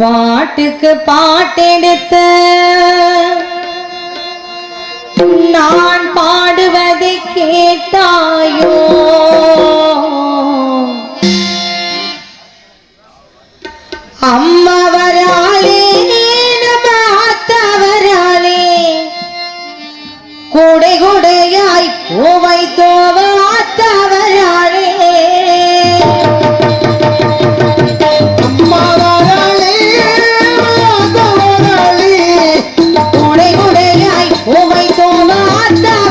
பாட்டுக்கு பாட்டெடுத்த. நான் பாடுவதை கேட்டாயோ? அம்மவராலே நம்ம அத்தவராலே கொடை கொடையாய் கோவை தோவ Отдай!